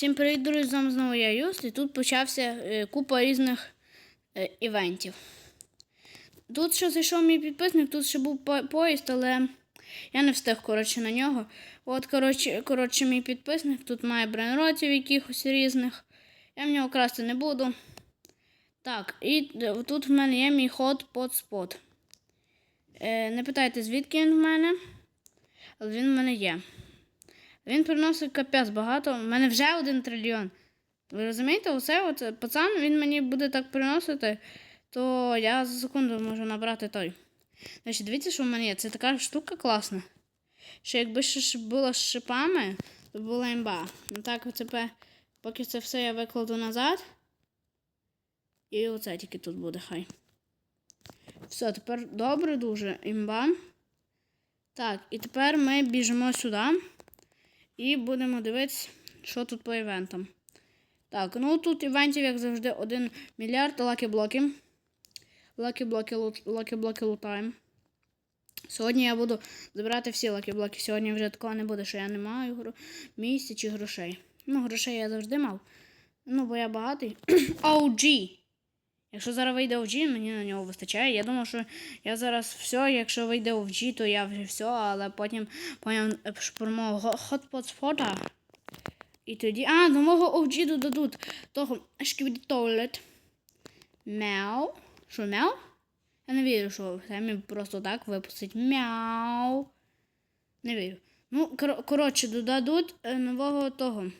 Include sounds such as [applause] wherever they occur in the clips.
Всім привіт, друзі, з вами знову я Юст, і тут почався е, купа різних е, івентів. Тут ще зайшов мій підписник, тут ще був по- поїзд, але я не встиг коротше, на нього. От, коротше, коротше, мій підписник тут має брейнротів якихось різних. Я в нього красти не буду. Так, і тут в мене є мій ход под спот. Е, не питайте, звідки він в мене, але він в мене є. Він приносить капець багато. У мене вже один трильйон. Ви розумієте, оце от е, пацан, він мені буде так приносити, то я за секунду можу набрати той. Значить, дивіться, що в мене є. Це така штука класна. Що якби ще було з шипами, то була імба. Ну так, оце, поки це все я викладу назад. І оце тільки тут буде хай. Все, тепер добре дуже імба. Так, і тепер ми біжимо сюди. І будемо дивитися, що тут по івентам. Так, ну тут івентів, як завжди, 1 мільярд лакі-блоки. Лакі-блоки, лакі-блоки лутаємо. Сьогодні я буду забирати всі лакі-блоки. Сьогодні вже такого не буде, що я не маю місця чи грошей. Ну, грошей я завжди мав. Ну, бо я багатий. [clears throat] OG! Якщо зараз вийде OG, мені на нього вистачає. Я думав, що я зараз все, якщо вийде OG, то я вже все, але потім потім шпурмо хотпот фото. І тоді. А, до мого OG додадуть того шкібді туалет. Мяу. Що мяу? Я не вірю, що самі просто так випустить мяу. Не вірю. Ну, кор- коротше, додадуть е, нового того.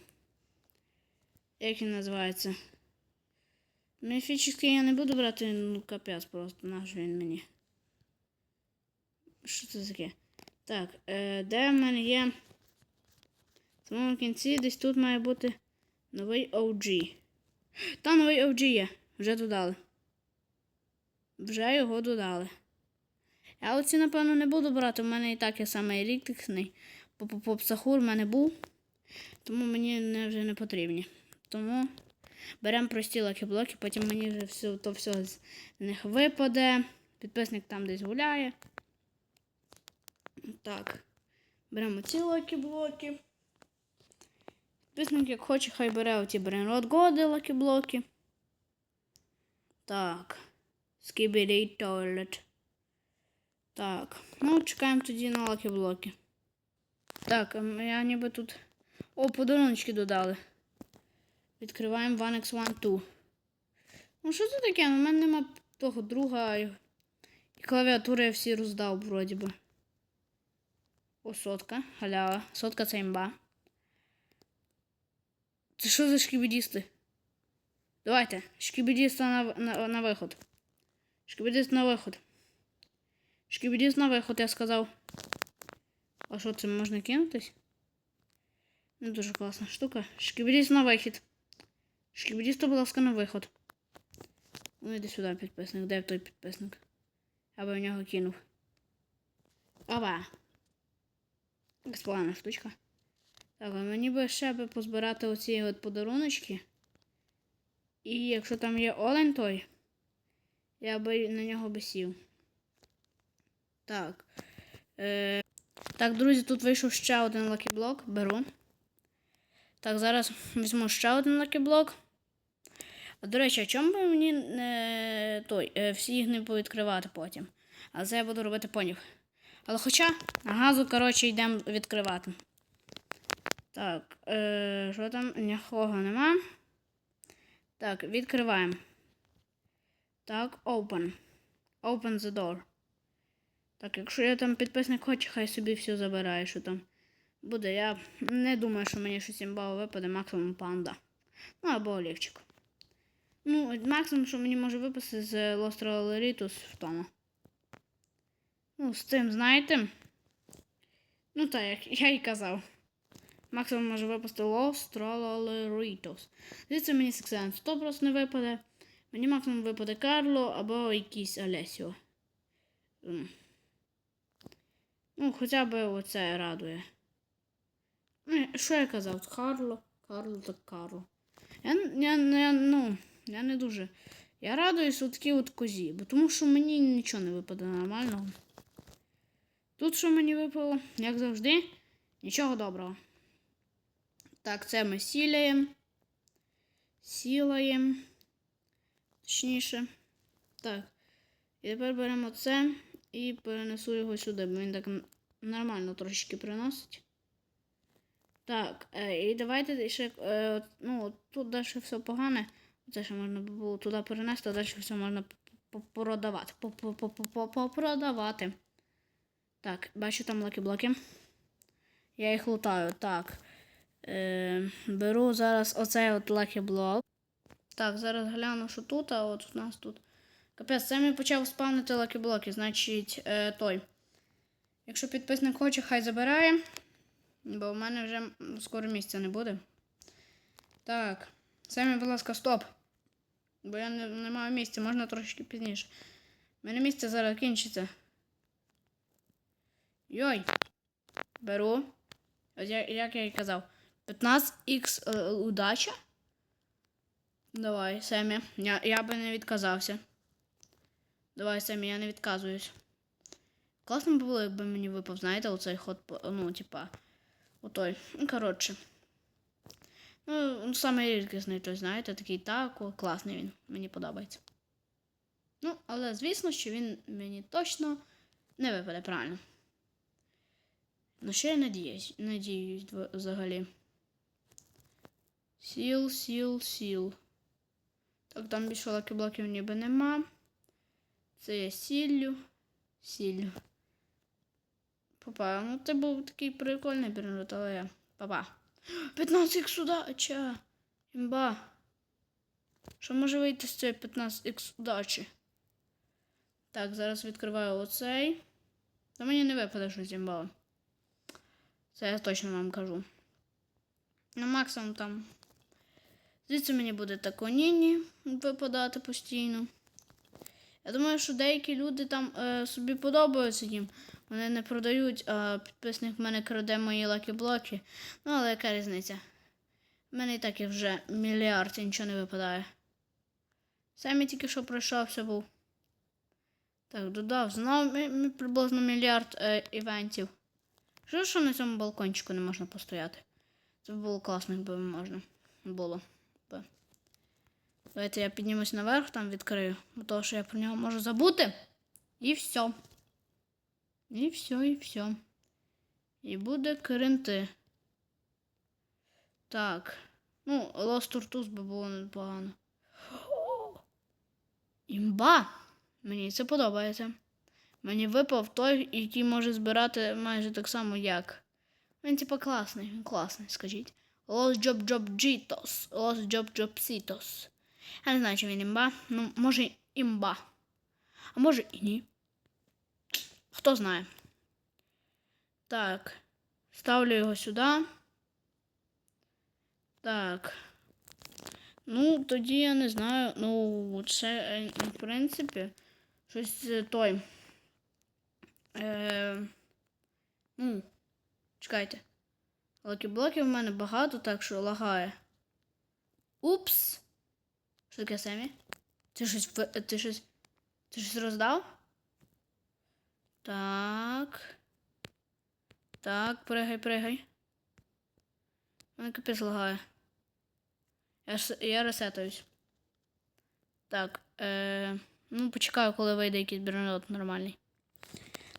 Як він називається? Міфічний я не буду брати, ну капець просто, наш він мені. Що це таке? Так, е, де в мене є. В самому кінці десь тут має бути новий OG. Та новий OG є. Вже додали. Вже його додали. Я оці, напевно, не буду брати. У мене і так є саме елітичний. Поп-поп-сахур в мене був. Тому мені вже не потрібні. Тому беремо прості лакі-блоки, потім мені вже все, то все з них випаде. Підписник там десь гуляє. Так. Беремо ці лакі-блоки. Підписник, як хоче, хай бере оці бренрод годи лакі-блоки. Так. Скібері toilet. Так. Ну, чекаємо тоді на лакі-блоки. Так, ем, я ніби тут. О, подаруночки додали. Відкриваємо Vanex One 2. Ну, що це таке? У мене нема того друга. І клавіатури я всі роздав, вроді би. О, сотка. Халява. Сотка це імба. Це що за шкібідісти? Давайте. Шкібідіста на, на, на виход. Шкібідіст на виход. Шкібідіст на виход, я сказав. А що це можна кинутись? Не дуже класна штука. Шкібідіст на вихід. Шкібідіст, будь ласка, на виход. Ну, іди сюди, підписник. Де той підписник? Я би в нього кинув. Ова. Безплана штучка. Так, а мені би ще би позбирати оці от подаруночки. І якщо там є олень той, я би на нього би сів. Так. Е, так, друзі, тут вийшов ще один лакіблок. Беру. Так, зараз візьму ще один лакіблок. До речі, а чому би мені не той, е, всі їх не повідкривати потім? А це я буду робити понів. Але хоча газу, коротше, йдемо відкривати. Так, е, що там? Нікого нема. Так, відкриваємо. Так, open. Open the door. Так, якщо я там підписник хоче, хай собі все забирає, що там буде. Я не думаю, що мені щось імбаво випаде, максимум панда. Ну або олівчик. Ну, максимум, що мені може випасти з Lost Rolleritus в тому. Ну, з цим, знаєте. Ну так, як я і казав. Максимум може випасти Rolleritus. Звідси мені Сексен 100 просто не випаде. Мені максимум випаде Карло або якийсь Алесіо. М. Ну, хоча б оце радує. Ну, що я казав? Карло, Карло так Карло. Я, я, я, ну, я не дуже. Я радуюсь от такій от козі, бо тому що мені нічого не випаде нормального. Тут що мені випало, як завжди, нічого доброго. Так, це ми сіляємо. Сілаємо. Точніше. Так. І тепер беремо це і перенесу його сюди, бо він так нормально трошечки приносить. Так, е, і давайте ще. Е, ну, тут далі все погане. Це ще можна було туди перенести, а далі все можна продавати. Попродавати. Так, бачу там лакі-блоки. Я їх лутаю. Так. Е, беру зараз оцей от лакі-блок. Так, зараз гляну, що тут, а от у нас тут. Капець, це мені почав спавнити лакі-блоки, значить, е, той. Якщо підписник хоче, хай забирає. Бо в мене вже скоро місця не буде. Так. Самі, будь ласка, стоп. Бо я не, не маю місця, можна трошки пізніше. У мене місце зараз кінчиться. Йой. Беру. Ось я- як я і казав. 15х е, удача. Давай, Семі. Я, я би не відказався. Давай, Семі, я не відказуюсь. Класно було, якби мені випав, знаєте, оцей ход, ну, типа, отой. Ну, коротше. Ну, саме рідкісний той, знаєте, такий так, класний він. Мені подобається. Ну, але звісно, що він мені точно не випаде правильно. Ну, ще я надіюсь, надіюсь взагалі. Сіл, сіл, сіл. Так, там більше лаки-блоків ніби нема. Це я сіллю. Сіллю. Папа, ну це був такий прикольний перенос, але. Папа. 15 х удача. Імба. Що може вийти з цієї 15 х удачі? Так, зараз відкриваю оцей. Та мені не випаде щось імбове. Це я точно вам кажу. На максимум там. Звідси мені буде таконіні випадати постійно. Я думаю, що деякі люди там е, собі подобаються їм. Вони не продають, а підписник в мене краде мої лакі-блоки. Ну, але яка різниця? У мене і так і вже мільярд і нічого не випадає. Самі тільки що пройшовся був. Так, додав знову приблизно мільярд е, івентів. Що, що на цьому балкончику не можна постояти? Це було класно, якби можна було. Давайте я піднімусь наверх, там відкрию, бо того, що я про нього можу забути. І все. І все, і все. І буде керенти. Так. Ну, Lost Tortoise би було непогано. Імба! Мені це подобається. Мені випав той, який може збирати майже так само, як. Він типа класний, він класний, скажіть. Los Job Job Jitos. Los Job Job Citos. Я не знаю, чи він імба. Ну, може імба. А може і ні. Хто знає. Так. Ставлю його сюди. Так. Ну, тоді я не знаю. Ну, це, е, в принципі, щось е, той. Е, ну, чекайте. Лакі-блоків в мене багато, так що лагає. Упс. Що таке Семі? Ти щось, ти щось, ти щось роздав? Так. Так, пригай, пригай. Мене капець лагає. Я, я ресетуюсь. Так, е, ну почекаю, коли вийде якийсь бірнот нормальний.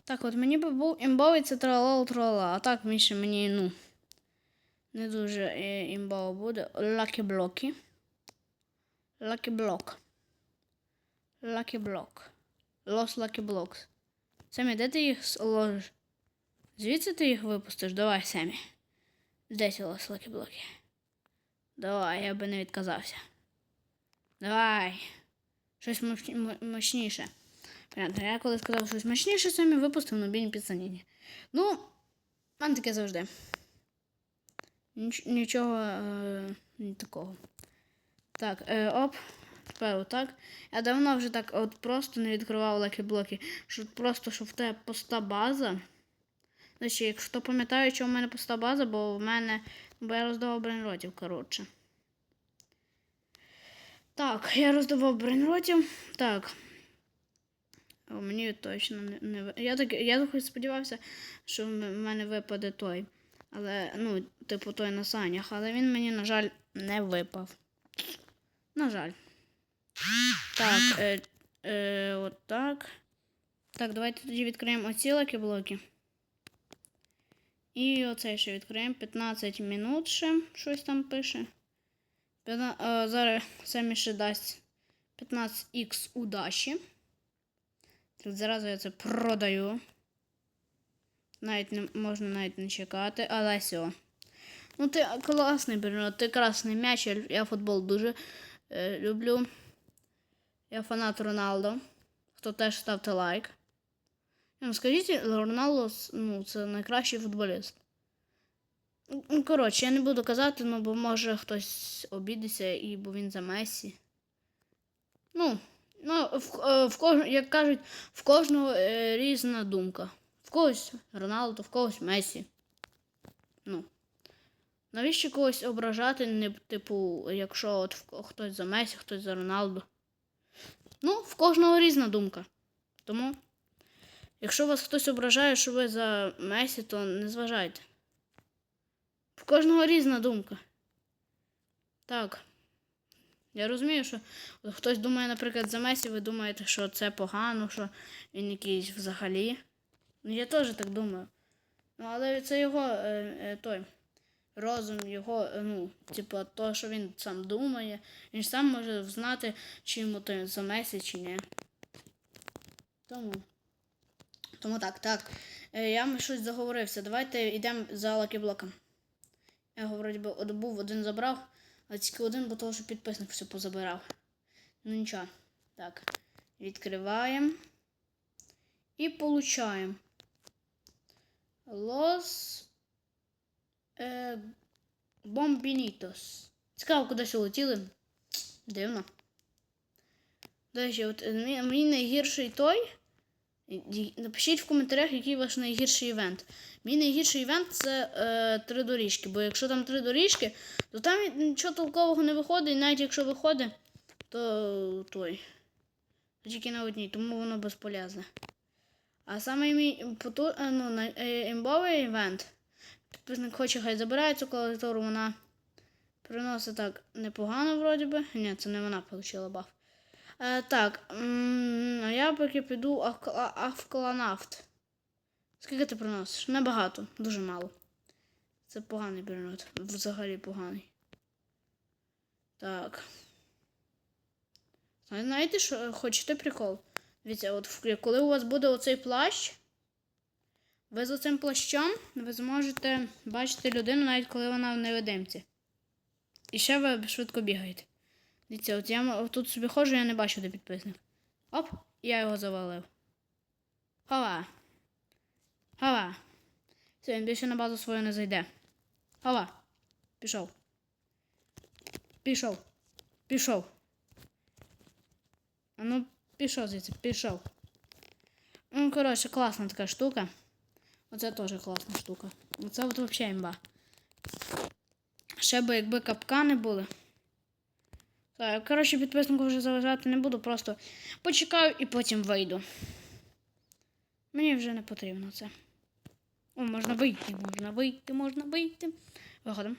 Так, от мені би був імбовий це тралал трала, а так більше мені, ну, не дуже е, імбово буде. Лакі блоки. Лакі блок. Лакі блок. Лос лакі блокс. Семі, де ти їх ложиш? Звідси ти їх випустиш? Давай, Семі. Де ці лос лакі блоки? Давай, я би не відказався. Давай. Щось мощніше. Понятно, я коли сказав щось мощніше, Семі випустив на бійні підсаніння. Ну, мене таке завжди. Ніч- нічого е, такого. Так, е, оп. Тепер отак. Я давно вже так от просто не відкривав лакі-блоки. Щоб просто, щоб в тебе пуста база. Значить, якщо пам'ятаю, що в мене пуста база, бо в мене. Бо я роздавав брейнротів, коротше. Так, я роздавав брейнротів. Так. О, мені точно не, не Я так, я так сподівався, що в мене випаде той. Але, ну, типу, той на санях, але він мені, на жаль, не випав. На жаль. Так, е, е, от так. Так, давайте тоді відкриємо оці лакі-блоки. І оцей ще відкриємо. 15 минут ще щось там пише. Е, зараз Семі ще дасть 15х удачі. Так, зразу я це продаю. Навіть не можна навіть не чекати, але все. Ну, ти класний Бруно, ти красний м'яч. Я футбол дуже е, люблю. Я фанат Роналдо. Хто теж ставте лайк. Ну, скажіть, Роналдо ну, це найкращий футболіст. Ну, коротше, я не буду казати, ну, бо може хтось обідеться, і бо він за Месі. Ну, ну в, е, в кож, як кажуть, в кожного е, різна думка. В когось Роналдо, в когось Месі. Ну. Навіщо когось ображати, не, типу, якщо от хтось за Месі, хтось за Роналдо. Ну, в кожного різна думка. Тому, якщо вас хтось ображає, що ви за Месі, то не зважайте. В кожного різна думка. Так. Я розумію, що хтось думає, наприклад, за Месі, ви думаєте, що це погано, що він якийсь взагалі. Ну, я теж так думаю. Ну, але це його е, е, той розум, його, е, ну, типу, то, що він сам думає, він сам може знати, чи йому то за Месі, чи ні. Тому. Тому так, так. Е, я щось заговорився. Давайте йдемо за лакіблоком. Я вроді би от був один забрав, а тільки один, бо того, що підписник все позабирав. Ну нічого. Так. Відкриваємо. І получаємо. Лос е, Бомбінітос. Цікаво, кудись улетіли. Дивно. До от е, мій, найгірший той. Напишіть в коментарях, який ваш найгірший івент. Мій найгірший івент це е, три доріжки. Бо якщо там три доріжки, то там нічого толкового не виходить, і навіть якщо виходить, то той. Тільки на одній, тому воно безполезне. А саме мій поту, е, ну, най- е, імбовий івент. Підписник хоче, хай забирає цю клавіатуру, вона приносить так непогано, вроді би. Ні, це не вона отримала баф. Е, так, а я поки піду авкла- Скільки ти приносиш? Небагато, дуже мало. Це поганий перенот. Взагалі поганий. Так. Знаєте, що хочете прикол? Дивіться, от коли у вас буде оцей плащ, ви з оцим плащом ви зможете бачити людину, навіть коли вона в невидимці. І ще ви швидко бігаєте. Дивіться, от я тут собі ходжу, я не бачу, де підписник. Оп, я його завалив. Хова. Хова. Все, він більше на базу свою не зайде. Хова. Пішов. Пішов. Пішов. А ну, пішов звідси, пішов. Ну, коротше, класна така штука. Оце теж класна штука. Оце от взагалі імба. Ще би, якби капкани були. Так, коротше, підписнику вже заважати не буду, просто почекаю і потім вийду. Мені вже не потрібно це. О, можна вийти, можна вийти, можна вийти. Виходимо.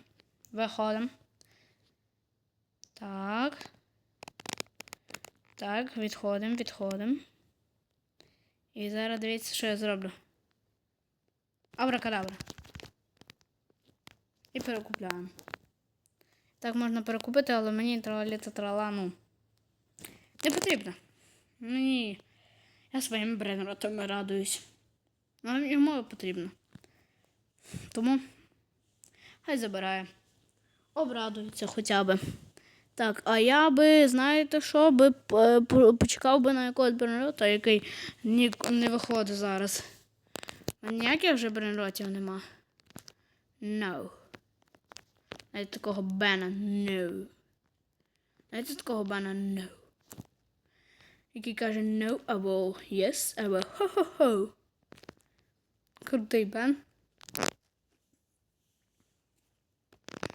Виходимо. Так. Так, відходимо, відходимо. І зараз дивіться, що я зроблю. Абракадабра. І перекупляємо. Так можна перекупити, але мені траліта трала, ну. Не потрібно. Мені. Я своїм бренротами радуюсь. Але йому потрібно. Тому хай забирає. Обрадується хоча б. Так, а я би, знаєте що, би е, почекав би на якогось бренрота, який ні, не виходить зараз. Ніяких вже бренротів нема. No. Навіть такого бена no. Навіть такого бена no. Який каже no або yes або хо-хо-хо. Крутий бен.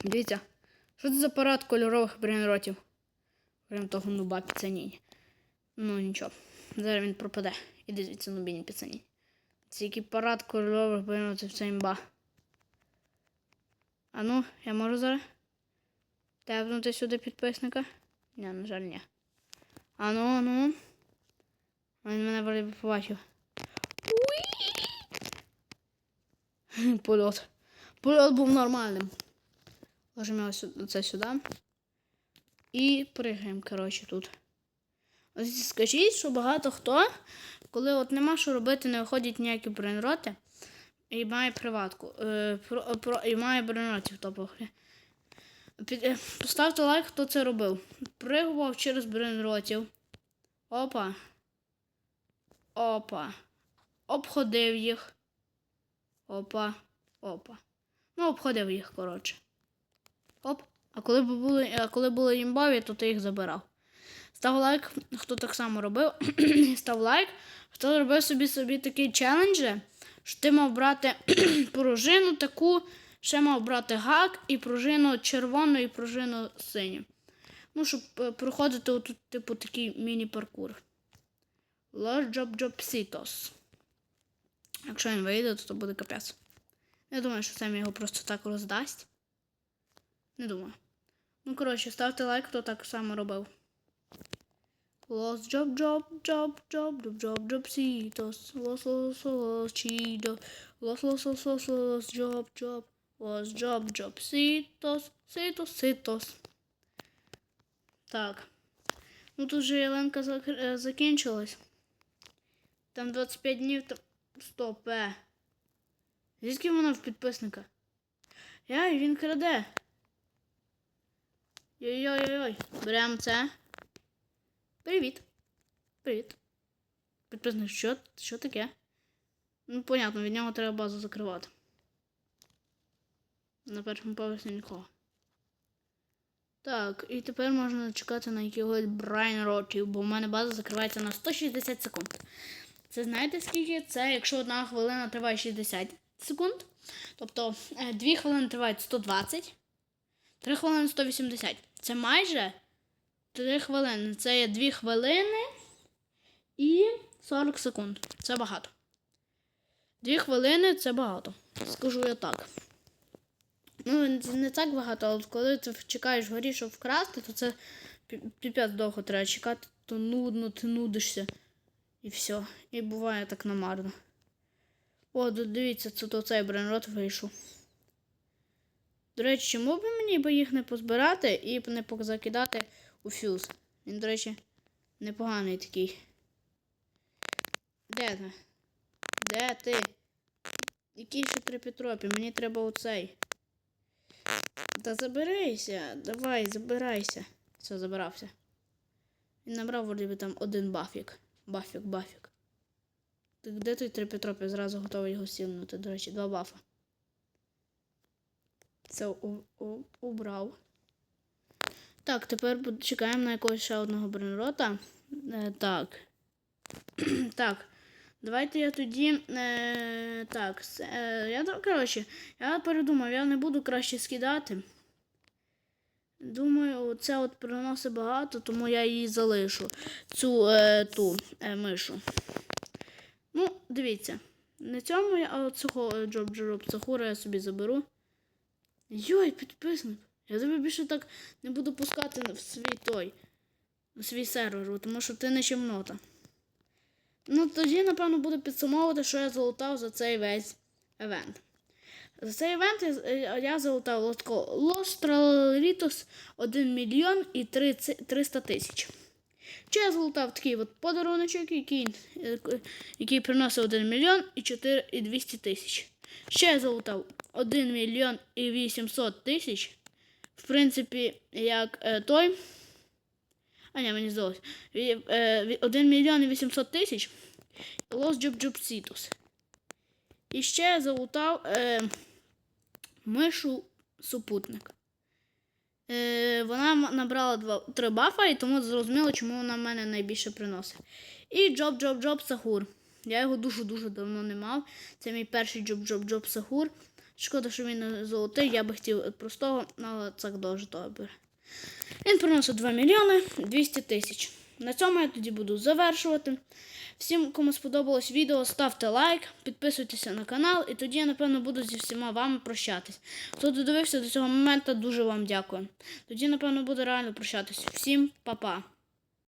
Дивіться, що це за парад кольорових брейнротів? Прям того нуба піцанінь. Ну нічого. Зараз він пропаде. Іди звідси нубіні піцанінь. Який парад кольорових брейнротів, це імба. А ну, я можу зараз тепнути сюди підписника? Ні, на жаль, ні. А ну, а ну. Він мене вроді побачив. Уї! [laughs] Польот. Польот був нормальним. Ложимо це сюди. І пригаємо, коротше, тут. Скажіть, що багато хто, коли от нема що робити, не виходять ніякі брейнроти, і має приватку. Е, про, про, і має брейнротів топових. Під, е, поставте лайк, хто це робив. Пригував через брейнротів. Опа. Опа. Обходив їх. Опа. Опа. Ну, обходив їх, коротше. Оп. А коли були, а коли були імбові, то ти їх забирав. Став лайк, хто так само робив. [clears throat] Став лайк, хто робив собі собі такі челенджі, що ти мав брати [clears throat] пружину таку, ще мав брати гак і пружину червону, і пружину синю. Ну, щоб е, проходити отут, типу, такий міні-паркур. Лос Джоб Джобсітос. Якщо він вийде, то, то буде капець. Я думаю, що Сем його просто так роздасть. Не думаю. Ну, коротше, ставте лайк, хто так само робив. Los job job job job job job jobsitos. Los los los chido. Los los los los los job job. Los job jobsitos. Ситос, ситос. Так. Ну тут же Єленка зак- е, закінчилась. Там 25 днів. Там... Стоп, е. Звідки вона в підписника? Яй, він краде. Йой-йой-йой. Беремо це. Привіт. Привіт. Підписник, що, що таке? Ну, понятно, від нього треба базу закривати. На першому поверсі нікого. Так, і тепер можна чекати на якихось брайн ротів, бо в мене база закривається на 160 секунд. Це знаєте скільки? Це якщо одна хвилина триває 60 секунд. Тобто 2 хвилини тривають 120, 3 хвилини 180. Це майже 3 хвилини. Це є 2 хвилини і 40 секунд. Це багато. 2 хвилини це багато. Скажу я так. Ну, не так багато, але коли ти чекаєш вгорі, щоб вкрасти, то це пі- піпець довго треба чекати, то нудно, ти нудишся. І все. І буває так намарно. О, дивіться, це то цей бренрот вийшов. До речі, чому б мені їх не позбирати і не позакидати у фюз? Він, до речі, непоганий такий. Де ти? Де ти? Який ще трипітропі? Мені треба оцей. Та забирайся, давай, забирайся. Все, забирався. Він набрав вроді би там один бафік. Бафік, бафік. Так де той трипітроп? Зразу готовий його сілнути. До речі, два бафа. Це убрав. Так, тепер чекаємо на якогось ще одного бренрота. Е, так. [clears throat] так. Давайте я тоді. Е, так. Е, я, коротше, я передумав, я не буду краще скидати. Думаю, це от приносить багато, тому я її залишу. Цю е, ту е, мишу. Ну, дивіться. На цьому я цього джоб джоб Сахура я собі заберу. Йой, підписник. Я тебе більше так не буду пускати в свій той, в свій сервер, тому що ти не чемнота. Ну, тоді, напевно, буду підсумовувати, що я залутав за цей весь евент. За цей івент я, е, я залутав лотко Traleritos 1 мільйон і 30 300 тисяч. Чи я залутав такий от подаруночок, який, е, який приносив 1 мільйон і 4 і 200 тисяч. Ще я залутав 1 мільйон і 800 тисяч. В принципі, як е, той. А ні, мені здалося. Ві- е, 1 мільйон 800 тисяч. Los Jobjobsitos. І ще залутав е, мишу супутник. Е, вона набрала два, три бафа, і тому зрозуміло, чому вона в мене найбільше приносить. І Джоб Джоб Джоб Сахур. Я його дуже-дуже давно не мав. Це мій перший Джоб Джоб Джоб Сахур. Шкода, що він не золотий, я би хотів простого, але це дуже добре. Він приносить 2 мільйони 200 тисяч. на цьому я тоді буду завершувати. Всім, кому сподобалось відео, ставте лайк, підписуйтеся на канал, і тоді я, напевно, буду зі всіма вами прощатись. Хто додивився до цього моменту, дуже вам дякую. Тоді, напевно, буду реально прощатись. Всім па-па.